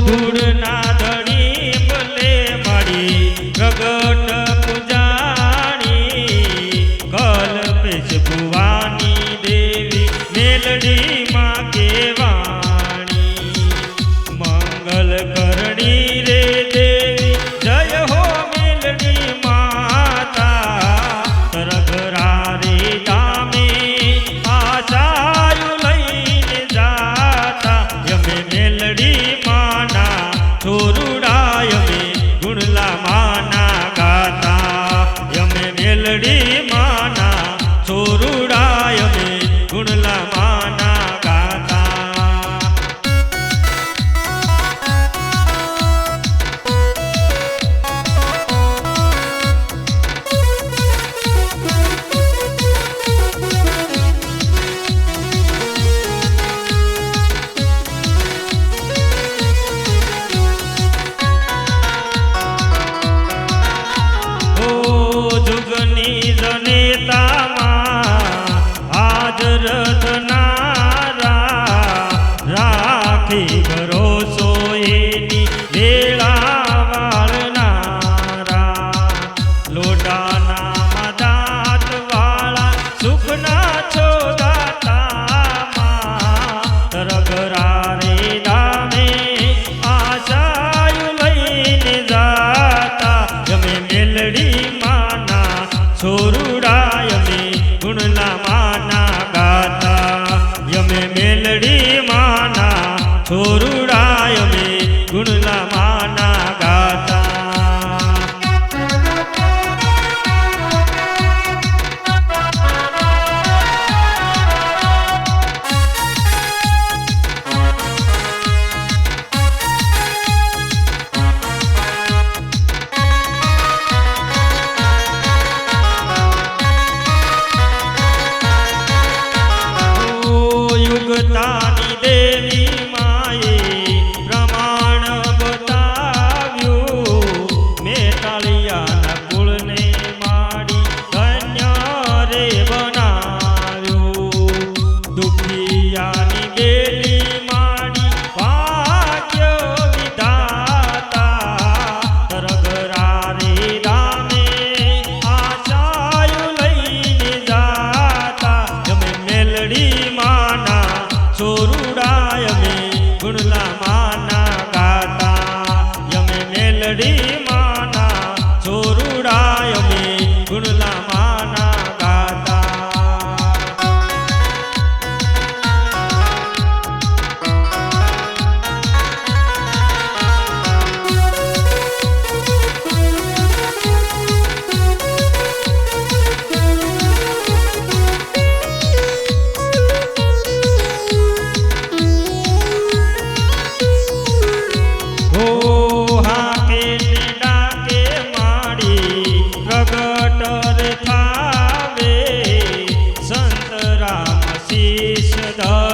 ધૂળ ના ધણી ભલે મારી પ્રગટ પૂજાણી કલ્પેશ ભુવાની દેવી મેલડી তোর હાથે ધરો তোরুরা ता